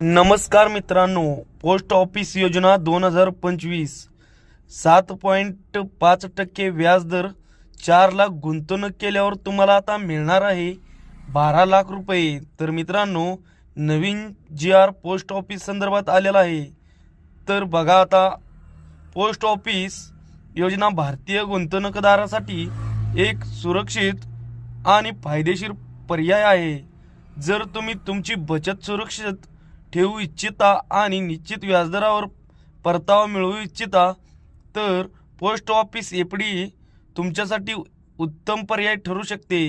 नमस्कार मित्रांनो post office योजना दोन हजार पंचवीस. सात पॉईंट पाच टक्के व्याजदर चार लाख गुंतवणूक केल्यावर तुम्हाला आता मिळणार आहे बारा लाख रुपये. तर मित्रांनो नवीन जी आर पोस्ट ऑफिस संदर्भात आलेला आहे. तर बघा आता पोस्ट ऑफिस योजना भारतीय गुंतवणूकदारासाठी एक सुरक्षित आणि फायदेशीर पर्याय आहे. जर तुम्ही तुमची बचत सुरक्षित ठेवू इच्छिता आणि निश्चित व्याजदरावर परतावा मिळवू इच्छिता तर पोस्ट ऑफिस एफ डी तुमच्यासाठी उत्तम पर्याय ठरू शकते.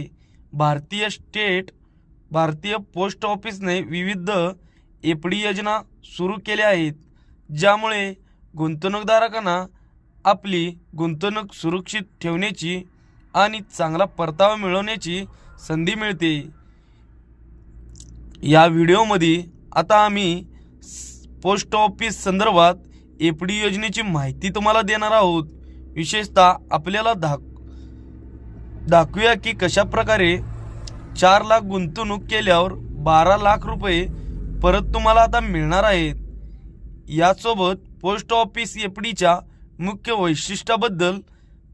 भारतीय स्टेट भारतीय पोस्ट ऑफिसने विविध एफ डी योजना सुरू केल्या आहेत ज्यामुळे गुंतवणूकदारांना आपली गुंतवणूक सुरक्षित ठेवण्याची आणि चांगला परतावा मिळवण्याची संधी मिळते. या व्हिडिओमध्ये आता आम्ही पोस्ट ऑफिस संदर्भात एफ डी योजनेची माहिती तुम्हाला देणार आहोत. विशेषतः आपल्याला दाख दाखवूया की कशा प्रकारे चार लाख गुंतवणूक केल्यावर बारा लाख रुपये परत तुम्हाला आता मिळणार आहेत. यासोबत पोस्ट ऑफिस एफ डीच्या मुख्य वैशिष्ट्याबद्दल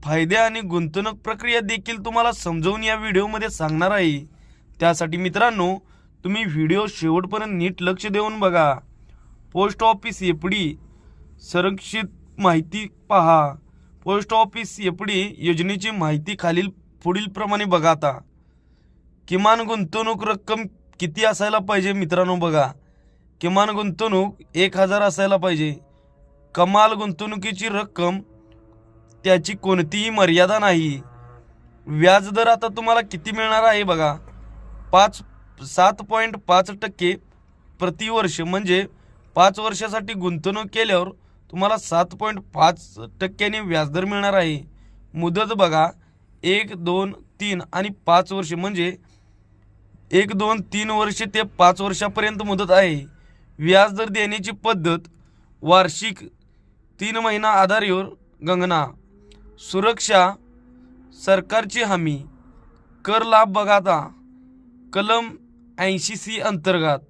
फायदे आणि गुंतवणूक प्रक्रिया देखील तुम्हाला समजवून या व्हिडिओमध्ये सांगणार आहे. त्यासाठी मित्रांनो तुम्ही व्हिडिओ शेवटपर्यंत नीट लक्ष देऊन बघा. पोस्ट ऑफिस एफ डी संरक्षित माहिती पहा. पोस्ट ऑफिस एफ डी योजनेची माहिती खालील पुढील प्रमाणे बघा आता. किमान गुंतवणूक रक्कम किती असायला पाहिजे मित्रांनो बघा. किमान गुंतवणूक एक हजार असायला पाहिजे. कमाल गुंतवणुकीची रक्कम त्याची कोणतीही मर्यादा नाही. व्याजदर आता तुम्हाला किती मिळणार आहे बघा. पाच सात पॉईंट पाच टक्के प्रतिवर्ष म्हणजे पाच वर्षासाठी गुंतवणूक केल्यावर तुम्हाला सात पॉईंट पाच टक्क्याने व्याजदर मिळणार आहे. मुदत बघा एक दोन तीन आणि पाच वर्ष म्हणजे एक दोन तीन वर्ष ते पाच वर्षापर्यंत मुदत आहे. व्याजदर देण्याची पद्धत वार्षिक तीन महिना आधारावर गंगना सुरक्षा सरकारची हमी कर लाभ बघा आता कलम ऐंशी सी अंतर्गत.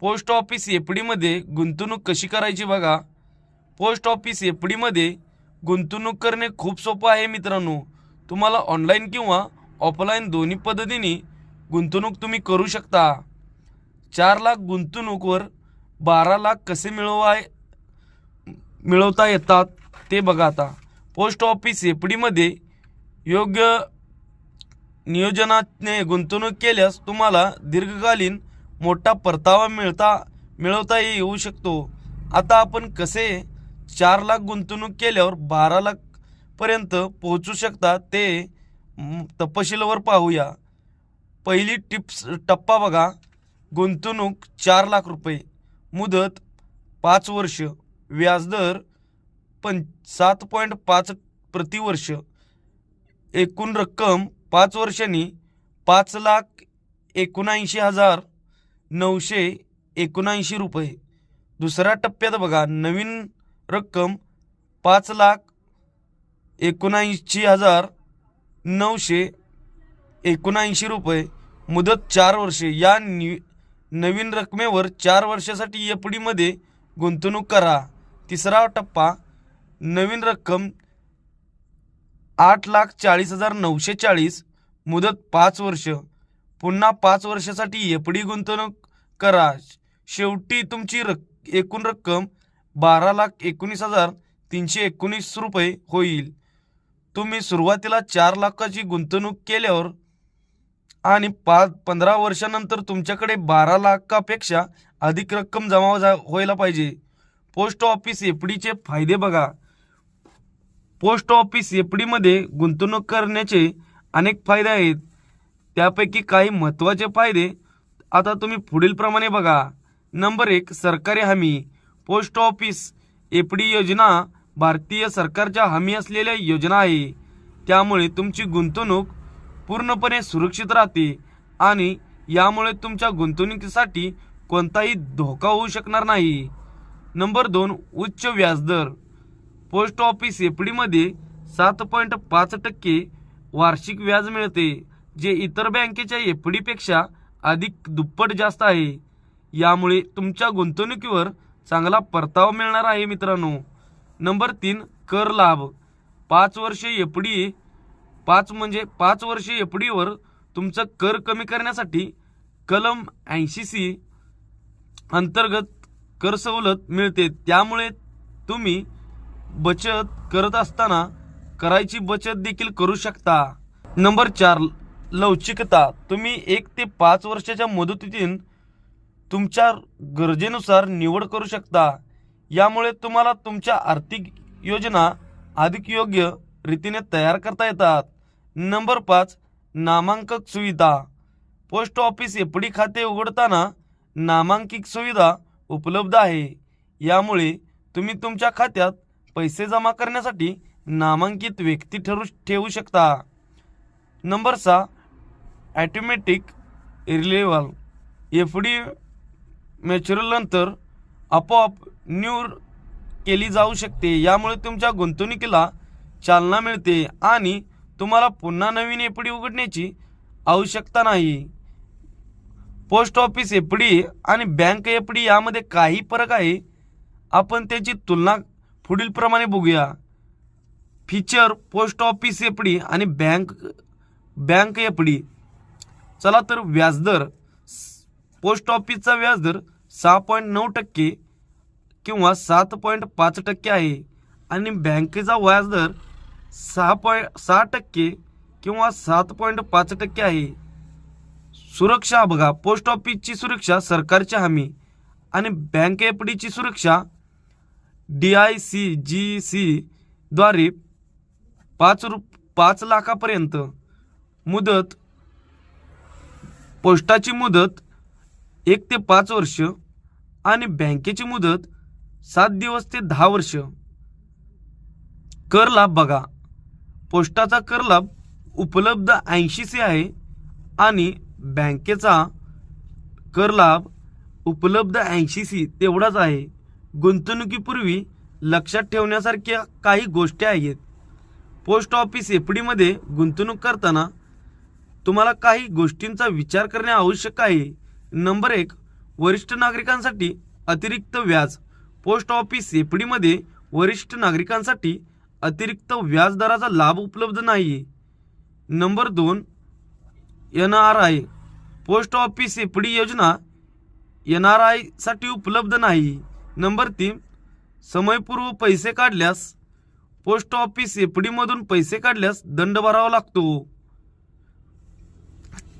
पोस्ट ऑफिस एफ डीमध्ये गुंतवणूक कशी करायची बघा. पोस्ट ऑफिस एफ डीमध्ये गुंतवणूक करणे खूप सोपं आहे मित्रांनो. तुम्हाला ऑनलाईन किंवा ऑफलाईन दोन्ही पद्धतीने गुंतवणूक तुम्ही करू शकता. चार लाख गुंतवणूकवर बारा लाख कसे मिळवाय मिळवता येतात ते बघा आता. पोस्ट ऑफिस एफ डीमध्ये योग्य नियोजनाने गुंतवणूक केल्यास तुम्हाला दीर्घकालीन मोठा परतावा मिळता मिळवता येऊ शकतो. आता आपण कसे चार लाख गुंतवणूक केल्यावर बारा लाखपर्यंत पोहोचू शकता ते तपशीलवर पाहूया. पहिली टिप्स टप्पा बघा. गुंतवणूक चार लाख रुपये मुदत पाच वर्ष व्याजदर पं सात पॉईंट पाच प्रतिवर्ष एकूण रक्कम पाच वर्षांनी पाच लाख एकोणऐंशी हजार नऊशे एकोणऐंशी रुपये. दुसऱ्या टप्प्यात बघा नवीन रक्कम पाच लाख एकोणऐंशी हजार नऊशे एकोणऐंशी रुपये. मुदत चार वर्षे. या नि नवीन रकमेवर चार वर्षासाठी एफ डीमध्ये गुंतवणूक करा. तिसरा टप्पा नवीन रक्कम आठ लाख चाळीस हजार नऊशे चाळीस मुदत पाच वर्ष. पुन्हा पाच वर्षासाठी एफ डी गुंतवणूक करा. शेवटी तुमची रक् एकूण रक्कम बारा लाख एकोणीस हजार तीनशे एकोणीस रुपये होईल. तुम्ही सुरुवातीला चार लाखाची गुंतवणूक केल्यावर आणि पाच पंधरा वर्षानंतर तुमच्याकडे बारा लाखापेक्षा अधिक रक्कम जमा व्हायला पाहिजे. पोस्ट ऑफिस एफ डीचे फायदे बघा. पोस्ट ऑफिस एफ डीमध्ये गुंतवणूक करण्याचे अनेक फायदे आहेत. त्यापैकी काही महत्त्वाचे फायदे आता तुम्ही पुढीलप्रमाणे बघा. नंबर एक सरकारी हमी. पोस्ट ऑफिस एफ डी योजना भारतीय सरकारच्या हमी असलेल्या योजना आहे. त्यामुळे तुमची गुंतवणूक पूर्णपणे सुरक्षित राहते आणि यामुळे तुमच्या गुंतवणुकीसाठी कोणताही धोका होऊ शकणार नाही. नंबर दोन उच्च व्याजदर. पोस्ट ऑफिस एफ डीमध्ये सात पॉईंट पाच टक्के वार्षिक व्याज मिळते जे इतर बँकेच्या एफ डीपेक्षा अधिक दुप्पट जास्त आहे. यामुळे तुमच्या गुंतवणुकीवर चांगला परतावा मिळणार आहे मित्रांनो. नंबर तीन कर लाभ. पाच वर्षे एफ डी पाच म्हणजे पाच वर्षे एफ डीवर तुमचं कर कमी करण्यासाठी कलम ऐंशी सी अंतर्गत कर सवलत मिळते. त्यामुळे तुम्ही बचत करत असताना करायची बचत देखील करू शकता. नंबर चार लवचिकता. तुम्ही एक ते पाच वर्षाच्या मुदतीतून तुमच्या गरजेनुसार निवड करू शकता. यामुळे तुम्हाला तुमच्या आर्थिक योजना अधिक योग्य रीतीने तयार करता येतात. नंबर पाच नामांकक सुविधा. पोस्ट ऑफिस एफ डी खाते उघडताना नामांकित सुविधा उपलब्ध आहे. यामुळे तुम्ही तुमच्या खात्यात पैसे जमा करण्यासाठी नामांकित व्यक्ती ठरू ठेवू शकता. नंबर सहा ॲटोमॅटिक रिलेवल एफ डी मॅच्युरलनंतर आपोआप न्यूर केली जाऊ शकते. यामुळे तुमच्या गुंतवणुकीला चालना मिळते आणि तुम्हाला पुन्हा नवीन एफ डी उघडण्याची आवश्यकता नाही. पोस्ट ऑफिस एफ डी आणि बँक एफ डी यामध्ये काही फरक आहे. आपण त्याची तुलना पुढीलप्रमाणे बघूया. Feature post office F D आणि बँक बँक एफ डी चला तर व्याजदर पोस्ट ऑफिसचा व्याजदर सहा पॉईंट नऊ टक्के किंवा सात पॉईंट पाच टक्के आहे. आणि बँकेचा व्याजदर सहा पॉईंट सहा टक्के किंवा सात पॉईंट पाच टक्के आहे. सुरक्षा बघा पोस्ट ऑफिसची सुरक्षा सरकारची हमी आणि बँक एफ डीची सुरक्षा D I C G C द्वारे पाच रु पाच लाखापर्यंत मुदत पोस्टाची मुदत एक ते पाच वर्ष आणि बँकेची मुदत सात दिवस ते दहा वर्ष. कर लाभ बघा. पोस्टाचा कर लाभ उपलब्ध ऐंशी सी आहे आणि बँकेचा कर लाभ उपलब्ध ऐंशी सी तेवढाच आहे. गुंतवणुकीपूर्वी लक्षात ठेवण्यासारख्या काही गोष्टी आहेत. पोस्ट ऑफिस एफ डीमध्ये गुंतवणूक करताना तुम्हाला काही गोष्टींचा विचार करणे आवश्यक आहे. नंबर एक वरिष्ठ नागरिकांसाठी अतिरिक्त व्याज. पोस्ट ऑफिस एफ डीमध्ये वरिष्ठ नागरिकांसाठी अतिरिक्त व्याजदराचा लाभ उपलब्ध नाही नंबर दोन N R I post office F D योजना एन आर आयसाठी उपलब्ध नाही. नंबर तीन समयपूर्व पैसे काढल्यास पोस्ट ऑफिस एफ डीमधून पैसे काढल्यास दंड भरावा लागतो.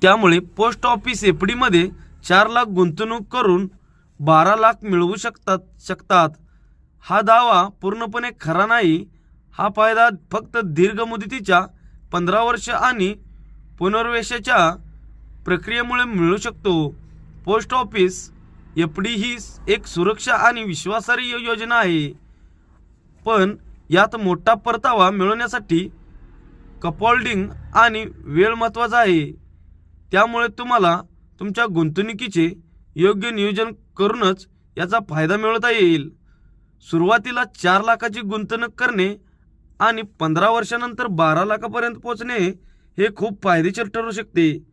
त्यामुळे पोस्ट ऑफिस एफ डीमध्ये चार लाख गुंतवणूक करून बारा लाख मिळवू शकतात शकतात. हा दावा पूर्णपणे खरा नाही. हा फायदा फक्त दीर्घ मुदतीच्या पंधरा वर्ष आणि पुनर्वेशाच्या प्रक्रियेमुळे मिळू शकतो. पोस्ट ऑफिस एफ डी ही एक सुरक्षा आणि विश्वासार्ह योजना आहे. पण यात मोठा परतावा मिळवण्यासाठी कपॉल्डिंग आणि वेळ महत्त्वाचा आहे. त्यामुळे तुम्हाला तुमच्या गुंतवणुकीचे योग्य नियोजन करूनच याचा फायदा मिळवता येईल. सुरुवातीला चार लाखाची गुंतवणूक करणे आणि पंधरा वर्षानंतर बारा लाखापर्यंत पोहोचणे हे खूप फायदेशीर ठरू शकते.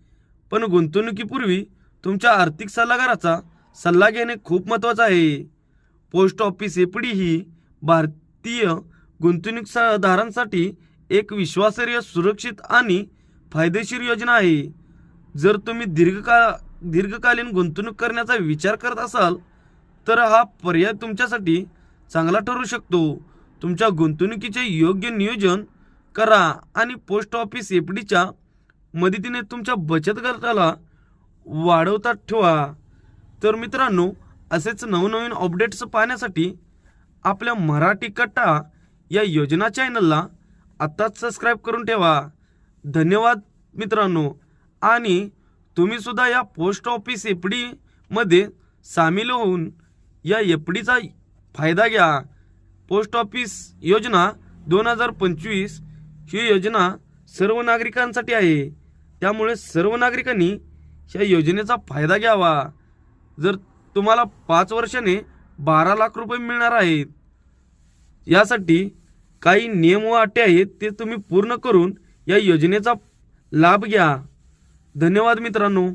पण गुंतवणुकीपूर्वी तुमच्या आर्थिक सल्लागाराचा सल्ला घेणे खूप महत्त्वाचं आहे. पोस्ट ऑफिस एफ डी ही भारतीय गुंतवणूकदारांसाठी एक विश्वासार्ह सुरक्षित आणि फायदेशीर योजना आहे. जर तुम्ही दीर्घकाळ दीर्घकालीन गुंतवणूक करण्याचा विचार करत असाल तर हा पर्याय तुमच्यासाठी चांगला ठरू शकतो. तुमच्या गुंतवणुकीचे योग्य नियोजन करा आणि पोस्ट ऑफिस एफ डीच्या मदतीने तुमच्या बचत गटाला वाढवता ठेवा. तर मित्रांनो असेच नवनवीन अपडेट्स पाहण्यासाठी आपल्या मराठी कट्टा या योजना चॅनलला आत्ताच सबस्क्राईब करून ठेवा. धन्यवाद मित्रांनो. आणि तुम्ही सुद्धा या पोस्ट ऑफिस एफ डीमध्ये सामील होऊन या एफ डीचा फायदा घ्या. पोस्ट ऑफिस योजना दोन हजार पंचवीस ही योजना सर्व नागरिकांसाठी आहे. त्यामुळे सर्व नागरिकांनी या योजनेचा फायदा घ्यावा. जर तुम्हाला पाच वर्षाने बारा लाख रुपये मिळणार आहेत यासाठी काही नियम व अटी आहेत ते तुम्ही पूर्ण करून या योजनेचा लाभ घ्या. धन्यवाद मित्रांनो.